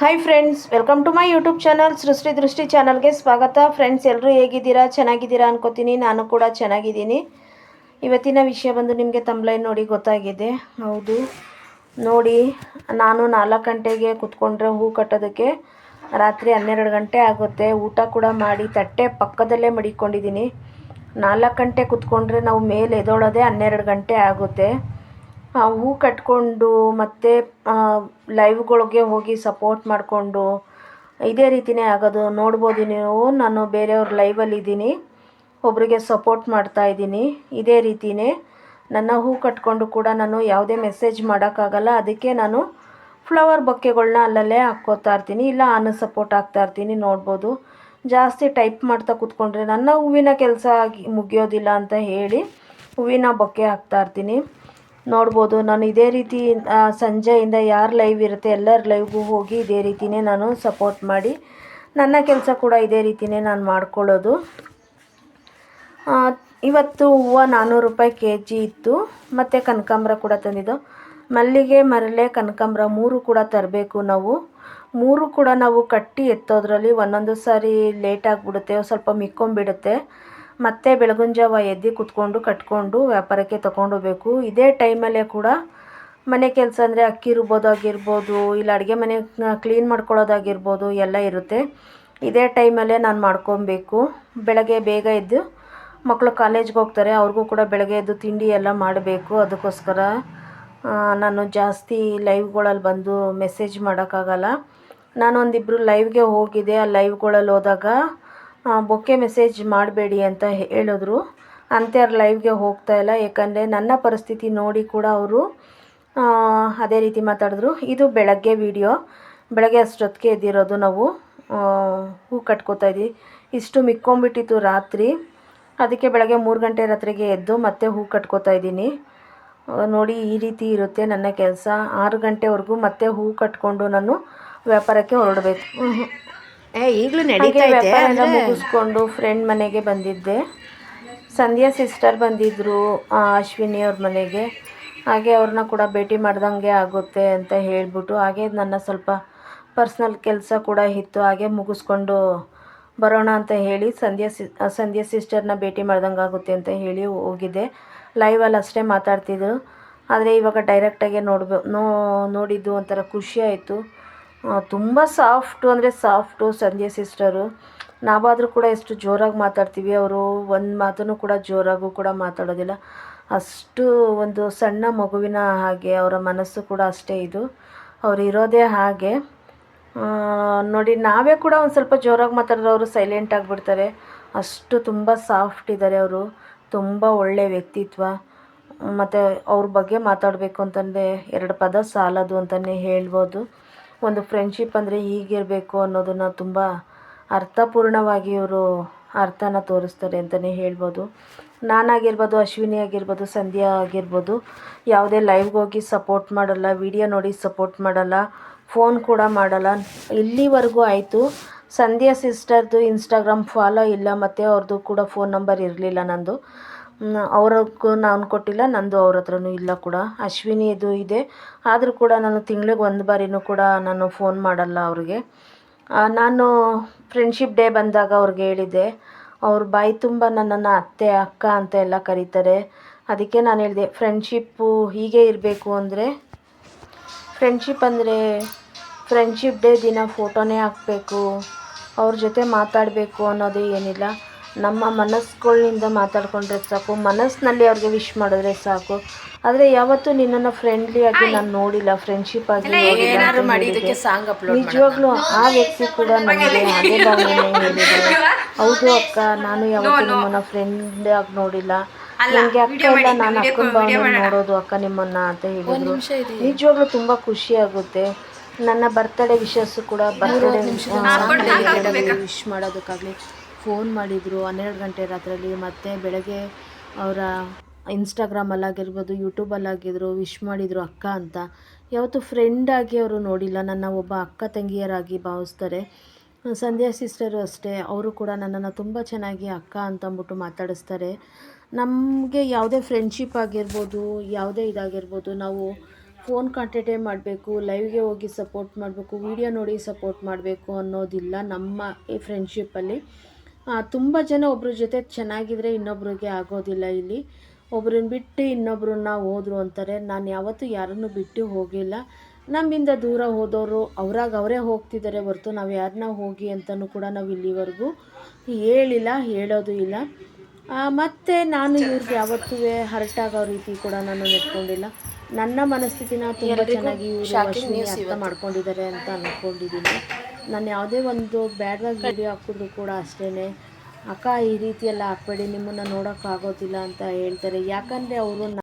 Hi friends welcome to my YouTube channel Srushti Drishti ಚಾನಲ್ಗೆ ಸ್ವಾಗತ. Friends ಎಲ್ಲರೂ ಹೇಗಿದ್ದೀರಾ? ಚೆನ್ನಾಗಿದ್ದೀರಾ ಅನ್ಕೋತೀನಿ. ನಾನು ಕೂಡ ಚೆನ್ನಾಗಿದ್ದೀನಿ. ಇವತ್ತಿನ ವಿಷಯ ಬಂದು ನಿಮಗೆ ತಂಬ್ಲೈನ್ ನೋಡಿ ಗೊತ್ತಾಗಿದೆ. ಹೌದು. ನೋಡಿ, ನಾನು ನಾಲ್ಕು ಗಂಟೆಗೆ ಕುತ್ಕೊಂಡ್ರೆ ಹೂ ಕಟ್ಟೋದಕ್ಕೆ ರಾತ್ರಿ ಹನ್ನೆರಡು ಗಂಟೆ ಆಗುತ್ತೆ. ಊಟ ಕೂಡ ಮಾಡಿ ತಟ್ಟೆ ಪಕ್ಕದಲ್ಲೇ ಮಡಿಕೊಂಡಿದ್ದೀನಿ. ನಾಲ್ಕು ಗಂಟೆ ಕುತ್ಕೊಂಡ್ರೆ ನಾವು ಮೇಲೆ ಎದೋಳೋದೇ ಹನ್ನೆರಡು ಗಂಟೆ ಆಗುತ್ತೆ. ಹೂ ಕಟ್ಕೊಂಡು ಮತ್ತು ಲೈವ್ಗಳಿಗೆ ಹೋಗಿ ಸಪೋರ್ಟ್ ಮಾಡಿಕೊಂಡು ಇದೇ ರೀತಿಯೇ ಆಗೋದು ನೋಡ್ಬೋದು ನೀವು. ನಾನು ಬೇರೆಯವ್ರ ಲೈವಲ್ಲಿದ್ದೀನಿ ಒಬ್ರಿಗೆ ಸಪೋರ್ಟ್ ಮಾಡ್ತಾ ಇದ್ದೀನಿ. ಇದೇ ರೀತಿಯೇ ನನ್ನ ಹೂ ಕಟ್ಕೊಂಡು ಕೂಡ ನಾನು ಯಾವುದೇ ಮೆಸೇಜ್ ಮಾಡೋಕ್ಕಾಗಲ್ಲ. ಅದಕ್ಕೆ ನಾನು ಫ್ಲವರ್ ಬೊಕ್ಕೆಗಳನ್ನ ಅಲ್ಲಲ್ಲೇ ಹಾಕ್ಕೋತಾ ಇರ್ತೀನಿ. ಇಲ್ಲ ಆನ್ ಸಪೋರ್ಟ್ ಆಗ್ತಾ ಇರ್ತೀನಿ ನೋಡ್ಬೋದು. ಜಾಸ್ತಿ ಟೈಪ್ ಮಾಡ್ತಾ ಕೂತ್ಕೊಂಡ್ರೆ ನನ್ನ ಹೂವಿನ ಕೆಲಸ ಮುಗಿಯೋದಿಲ್ಲ ಅಂತ ಹೇಳಿ ಹೂವಿನ ಬೊಕ್ಕೆ ಹಾಕ್ತಾ ಇರ್ತೀನಿ. ನೋಡ್ಬೋದು. ನಾನು ಇದೇ ರೀತಿ ಸಂಜೆಯಿಂದ ಯಾರು ಲೈವ್ ಇರುತ್ತೆ, ಎಲ್ಲರ ಲೈವ್ಗೂ ಹೋಗಿ ಇದೇ ರೀತಿಯೇ ನಾನು ಸಪೋರ್ಟ್ ಮಾಡಿ, ನನ್ನ ಕೆಲಸ ಕೂಡ ಇದೇ ರೀತಿಯೇ ನಾನು ಮಾಡ್ಕೊಳ್ಳೋದು. ಇವತ್ತು ಹೂವು ನಾನ್ನೂರು ರೂಪಾಯಿ ಕೆ ಜಿ ಇತ್ತು, ಮತ್ತು ಕನಕಾಂಬ್ರ ಕೂಡ ತಂದಿದ್ದು. ಮಲ್ಲಿಗೆ, ಮರಳೆ, ಕನಕಾಂಬ್ರ ಮೂರು ಕೂಡ ತರಬೇಕು ನಾವು. ಮೂರು ಕೂಡ ನಾವು ಕಟ್ಟಿ ಎತ್ತೋದ್ರಲ್ಲಿ ಒಂದೊಂದು ಸಾರಿ ಲೇಟ್ ಆಗಿಬಿಡುತ್ತೆ, ಸ್ವಲ್ಪ ಮಿಕ್ಕೊಂಬಿಡುತ್ತೆ ಮತ್ತೆ ಬೆಳಗಿನ ಜಾವ ಎದ್ದು ಕುತ್ಕೊಂಡು, ಕಟ್ಕೊಂಡು, ವ್ಯಾಪಾರಕ್ಕೆ ತೊಗೊಂಡೋಗ್ಬೇಕು ಇದೇ ಟೈಮಲ್ಲೇ ಕೂಡ ಮನೆ ಕೆಲಸ ಅಂದರೆ ಅಕ್ಕಿ ರುಬ್ಬೋದಾಗಿರ್ಬೋದು, ಇಲ್ಲ ಅಡುಗೆ ಮನೆ ಕ್ಲೀನ್ ಮಾಡ್ಕೊಳ್ಳೋದಾಗಿರ್ಬೋದು ಎಲ್ಲ ಇರುತ್ತೆ. ಇದೇ ಟೈಮಲ್ಲೇ ನಾನು ಮಾಡ್ಕೊಬೇಕು. ಬೆಳಗ್ಗೆ ಬೇಗ ಎದ್ದು ಮಕ್ಕಳು ಕಾಲೇಜ್ಗೆ ಹೋಗ್ತಾರೆ, ಅವ್ರಿಗೂ ಕೂಡ ಬೆಳಗ್ಗೆ ಎದ್ದು ತಿಂಡಿ ಎಲ್ಲ ಮಾಡಬೇಕು. ಅದಕ್ಕೋಸ್ಕರ ನಾನು ಜಾಸ್ತಿ ಲೈವ್ಗಳಲ್ಲಿ ಬಂದು ಮೆಸೇಜ್ ಮಾಡೋಕ್ಕಾಗಲ್ಲ. ನಾನೊಂದಿಬ್ಬರು ಲೈವ್ಗೆ ಹೋಗಿದ್ದೆ. ಆ ಲೈವ್ಗಳಲ್ಲಿ ಹೋದಾಗ ಬೊಕ್ಕೆ ಮೆಸೇಜ್ ಮಾಡಬೇಡಿ ಅಂತ ಹೇಳಿದ್ರು. ಅಂತ್ಯಾರು ಲೈವ್ಗೆ ಹೋಗ್ತಾ ಇಲ್ಲ. ಯಾಕಂದರೆ ನನ್ನ ಪರಿಸ್ಥಿತಿ ನೋಡಿ ಕೂಡ ಅವರು ಅದೇ ರೀತಿ ಮಾತಾಡಿದ್ರು. ಇದು ಬೆಳಗ್ಗೆ ವಿಡಿಯೋ ಬೆಳಗ್ಗೆ ಅಷ್ಟೊತ್ತಿಗೆ ಎದ್ದಿರೋದು ನಾವು. ಹೂ ಕಟ್ಕೋತಾ ಇದ್ವಿ. ಇಷ್ಟು ಮಿಕ್ಕೊಂಬಿಟ್ಟಿತ್ತು ರಾತ್ರಿ. ಅದಕ್ಕೆ ಬೆಳಗ್ಗೆ ಮೂರು ಗಂಟೆ ರಾತ್ರಿಗೆ ಎದ್ದು ಮತ್ತೆ ಹೂ ಕಟ್ಕೋತಾ ಇದ್ದೀನಿ. ನೋಡಿ ಈ ರೀತಿ ಇರುತ್ತೆ ನನ್ನ ಕೆಲಸ. ಆರು ಗಂಟೆವರೆಗೂ ಮತ್ತೆ ಹೂ ಕಟ್ಕೊಂಡು ನಾನು ವ್ಯಾಪಾರಕ್ಕೆ ಹೊರಡಬೇಕು. ಈಗಲೂ ಎಲ್ಲ ಮುಗಿಸ್ಕೊಂಡು ಫ್ರೆಂಡ್ ಮನೆಗೆ ಬಂದಿದ್ದೆ. ಸಂಧ್ಯಾ ಸಿಸ್ಟರ್ ಬಂದಿದ್ದರು ಅಶ್ವಿನಿ ಅವ್ರ ಮನೆಗೆ. ಹಾಗೆ ಅವ್ರನ್ನ ಕೂಡ ಭೇಟಿ ಮಾಡ್ದಂಗೆ ಆಗುತ್ತೆ ಅಂತ ಹೇಳಿಬಿಟ್ಟು ಹಾಗೆ ನನ್ನ ಸ್ವಲ್ಪ ಪರ್ಸ್ನಲ್ ಕೆಲಸ ಕೂಡ ಇತ್ತು ಹಾಗೆ ಮುಗಿಸ್ಕೊಂಡು ಬರೋಣ ಅಂತ ಹೇಳಿ ಸಂಧ್ಯಾ ಸಿ ಸಂಧ್ಯಾ ಸಿಸ್ಟರ್ನ ಭೇಟಿ ಮಾಡ್ದಂಗೆ ಆಗುತ್ತೆ ಅಂತ ಹೇಳಿ ಹೋಗಿದ್ದೆ ಲೈವಲ್ಲಿ ಅಷ್ಟೇ ಮಾತಾಡ್ತಿದ್ರು. ಆದರೆ ಇವಾಗ ಡೈರೆಕ್ಟಾಗೆ ನೋಡ್ಬೋ ನೋ ನೋಡಿದ್ದು ಒಂಥರ ಖುಷಿ ಆಯಿತು. ತುಂಬ ಸಾಫ್ಟು ಅಂದರೆ ಸಾಫ್ಟು ಸಂಧ್ಯಾ ಸಿಸ್ಟರು. ನಾವಾದರೂ ಕೂಡ ಎಷ್ಟು ಜೋರಾಗಿ ಮಾತಾಡ್ತೀವಿ, ಅವರು ಒಂದು ಮಾತನ್ನು ಕೂಡ ಜೋರಾಗೂ ಕೂಡ ಮಾತಾಡೋದಿಲ್ಲ. ಅಷ್ಟು ಒಂದು ಸಣ್ಣ ಮಗುವಿನ ಹಾಗೆ, ಅವರ ಮನಸ್ಸು ಕೂಡ ಅಷ್ಟೇ ಇದು. ಅವರು ಇರೋದೇ ಹಾಗೆ. ನೋಡಿ, ನಾವೇ ಕೂಡ ಒಂದು ಸ್ವಲ್ಪ ಜೋರಾಗಿ ಮಾತಾಡಿದ್ರೆ ಅವರು ಸೈಲೆಂಟ್ ಆಗಿಬಿಡ್ತಾರೆ. ಅಷ್ಟು ತುಂಬ ಸಾಫ್ಟ್ ಇದ್ದಾರೆ ಅವರು. ತುಂಬ ಒಳ್ಳೆಯ ವ್ಯಕ್ತಿತ್ವ. ಮತ್ತು ಅವ್ರ ಬಗ್ಗೆ ಮಾತಾಡಬೇಕು ಅಂತಂದರೆ ಎರಡು ಪದ ಸಾಲದು ಅಂತಲೇ ಹೇಳ್ಬೋದು. ಒಂದು ಫ್ರೆಂಡ್ಶಿಪ್ ಅಂದರೆ ಹೀಗಿರಬೇಕು ಅನ್ನೋದನ್ನು ತುಂಬ ಅರ್ಥಪೂರ್ಣವಾಗಿ ಇವರು ಅರ್ಥನ ತೋರಿಸ್ತಾರೆ ಅಂತಲೇ ಹೇಳ್ಬೋದು. ನಾನಾಗಿರ್ಬೋದು, ಅಶ್ವಿನಿ ಆಗಿರ್ಬೋದು, ಸಂಧ್ಯಾ ಆಗಿರ್ಬೋದು, ಯಾವುದೇ ಲೈವ್ಗೆ ಹೋಗಿ ಸಪೋರ್ಟ್ ಮಾಡಲ್ಲ ವಿಡಿಯೋ ನೋಡಿ ಸಪೋರ್ಟ್ ಮಾಡಲ್ಲ ಫೋನ್ ಕೂಡ ಮಾಡಲ್ಲ. ಇಲ್ಲಿವರೆಗೂ ಆಯಿತು. ಸಂಧ್ಯಾ ಸಿಸ್ಟರ್ದು ಇನ್ಸ್ಟಾಗ್ರಾಮ್ ಫಾಲೋ ಇಲ್ಲ, ಮತ್ತು ಅವ್ರದ್ದು ಕೂಡ ಫೋನ್ ನಂಬರ್ ಇರಲಿಲ್ಲ ನಂದು. ಅವ್ರಿಗೂ ನಾನು ಕೊಟ್ಟಿಲ್ಲ, ನಂದು ಅವ್ರ ಹತ್ರನೂ ಇಲ್ಲ ಕೂಡ. ಅಶ್ವಿನಿದು ಇದೆ ಆದರೂ ಕೂಡ ನಾನು ತಿಂಗ್ಳಿಗೆ ಒಂದು ಬಾರಿನೂ ಕೂಡ ನಾನು ಫೋನ್ ಮಾಡಲ್ಲ ಅವ್ರಿಗೆ. ನಾನು ಫ್ರೆಂಡ್ಶಿಪ್ ಡೇ ಬಂದಾಗ ಅವ್ರಿಗೆ ಹೇಳಿದ್ದೆ ಅವ್ರ ಬಾಯಿ ತುಂಬ ನನ್ನನ್ನು ಅತ್ತೆ, ಅಕ್ಕ ಅಂತ ಎಲ್ಲ ಕರೀತಾರೆ. ಅದಕ್ಕೆ ನಾನು ಹೇಳಿದೆ ಫ್ರೆಂಡ್ಶಿಪ್ಪು ಹೀಗೆ ಇರಬೇಕು ಅಂದರೆ ಫ್ರೆಂಡ್ಶಿಪ್ ಅಂದರೆ ಫ್ರೆಂಡ್ಶಿಪ್ ಡೇ ದಿನ ಫೋಟೋನೇ ಹಾಕಬೇಕು, ಅವ್ರ ಜೊತೆ ಮಾತಾಡಬೇಕು ಅನ್ನೋದೇ ಏನಿಲ್ಲ. ನಮ್ಮ ಮನಸ್ಸುಗಳಿಂದ ಮಾತಾಡ್ಕೊಂಡ್ರೆ ಸಾಕು ಮನಸ್ಸಿನಲ್ಲಿ ಅವ್ರಿಗೆ ವಿಶ್ ಮಾಡಿದ್ರೆ ಸಾಕು. ಆದರೆ ಯಾವತ್ತೂ ನಿನ್ನನ್ನು ಫ್ರೆಂಡ್ಲಿಯಾಗಿ ನಾನು ನೋಡಿಲ್ಲ ಫ್ರೆಂಡ್ಶಿಪ್ ಆಗಿ ನೋಡಿಲ್ಲ ಅಂತ ನಿಜವಾಗ್ಲೂ ಆ ವ್ಯಕ್ತಿ ಕೂಡ ನನಗೆ ಅದೇ ಭಾವನೆ ಹೌದು ಅಕ್ಕ ನಾನು ಯಾವತ್ತೂ ನಿಮ್ಮನ್ನ ಫ್ರೆಂಡ್ ಆಗಿ ನೋಡಿಲ್ಲ. ನನಗೆ ಅಕ್ಕ ಇಲ್ಲ ನಾನು ಅಕ್ಕನ ಭಾವನೆ ನೋಡೋದು ಅಕ್ಕ ನಿಮ್ಮನ್ನ ಅಂತ ಹೇಳಿದ್ರು. ನಿಜವಾಗ್ಲೂ ತುಂಬ ಖುಷಿ ಆಗುತ್ತೆ. ನನ್ನ ಬರ್ತ್ಡೇ ವಿಶಸ್ಸು ಕೂಡ ಬರ್ತಡೇ ವಿಶ್ ಮಾಡೋದಕ್ಕಾಗಲಿ. ಫೋನ್ ಮಾಡಿದರು, ಹನ್ನೆರಡು ಗಂಟೆ ರಾತ್ರಿಯಲ್ಲಿ ಮತ್ತು ಬೆಳಗ್ಗೆ ಅವರ ಇನ್ಸ್ಟಾಗ್ರಾಮಲ್ಲಾಗಿರ್ಬೋದು ಯೂಟ್ಯೂಬಲ್ಲಾಗಿದ್ರು ವಿಶ್ ಮಾಡಿದರು ಅಕ್ಕ ಅಂತ. ಯಾವತ್ತೂ ಫ್ರೆಂಡಾಗಿ ಅವರು ನೋಡಿಲ್ಲ, ನನ್ನ ಒಬ್ಬ ಅಕ್ಕ ತಂಗಿಯರಾಗಿ ಭಾವಿಸ್ತಾರೆ. ಸಂಧ್ಯಾ ಸಿಸ್ಟರು ಅಷ್ಟೇ, ಅವರು ಕೂಡ ನನ್ನನ್ನು ತುಂಬ ಚೆನ್ನಾಗಿ ಅಕ್ಕ ಅಂತಂದ್ಬಿಟ್ಟು ಮಾತಾಡಿಸ್ತಾರೆ. ನಮಗೆ ಯಾವುದೇ ಫ್ರೆಂಡ್ಶಿಪ್ ಆಗಿರ್ಬೋದು, ಯಾವುದೇ ಇದಾಗಿರ್ಬೋದು, ನಾವು ಫೋನ್ ಕಾಂಟ್ಯಾಕ್ಟೇ ಮಾಡಬೇಕು ಲೈವ್ಗೆ ಹೋಗಿ ಸಪೋರ್ಟ್ ಮಾಡಬೇಕು ವಿಡಿಯೋ ನೋಡಿ ಸಪೋರ್ಟ್ ಮಾಡಬೇಕು ಅನ್ನೋದಿಲ್ಲ ನಮ್ಮ ಈ ಫ್ರೆಂಡ್ಶಿಪ್ಪಲ್ಲಿ ತುಂಬ ಜನ ಒಬ್ಬರ ಜೊತೆ ಚೆನ್ನಾಗಿದ್ರೆ ಇನ್ನೊಬ್ರಿಗೆ ಆಗೋದಿಲ್ಲ ಇಲ್ಲಿ. ಒಬ್ರನ್ನ ಬಿಟ್ಟು ಇನ್ನೊಬ್ರನ್ನ ಹೋದ್ರು ಅಂತಾರೆ. ನಾನು ಯಾವತ್ತೂ ಯಾರನ್ನು ಬಿಟ್ಟು ಹೋಗಿಲ್ಲ. ನಮ್ಮಿಂದ ದೂರ ಹೋದವರು ಅವ್ರಾಗ ಅವರೇ ಹೋಗ್ತಿದ್ದಾರೆ ಹೊರತು ನಾವು ಯಾರನ್ನ ಹೋಗಿ ಅಂತಲೂ ಕೂಡ ನಾವು ಇಲ್ಲಿವರೆಗೂ ಹೇಳಿಲ್ಲ ಹೇಳೋದು ಇಲ್ಲ. ಮತ್ತು ನಾನು ಇವ್ರಿಗೆ ಯಾವತ್ತೂ ಹರ್ಟ್ ಆಗೋ ರೀತಿ ಕೂಡ ನಾನು ನೆಟ್ಕೊಂಡಿಲ್ಲ. ನನ್ನ ಮನಸ್ಥಿತಿನ ತುಂಬ ಚೆನ್ನಾಗಿ ಇವರು ಅರ್ಥ ಮಾಡ್ಕೊಂಡಿದ್ದಾರೆ ಅಂತ ಅಂದ್ಕೊಂಡಿದ್ದೀನಿ ನಾನು ಯಾವುದೇ ಒಂದು ಬ್ಯಾಡ್ವಾಗಿ ವಿಡಿಯೋ ಹಾಕಿದ್ರು ಕೂಡ ಅಷ್ಟೇ ಅಕ್ಕ, ಈ ರೀತಿಯೆಲ್ಲ ಹಾಕ್ಬೇಡಿ, ನಿಮ್ಮನ್ನು ನೋಡೋಕ್ಕಾಗೋದಿಲ್ಲ ಅಂತ ಹೇಳ್ತಾರೆ. ಯಾಕಂದರೆ ಅವರು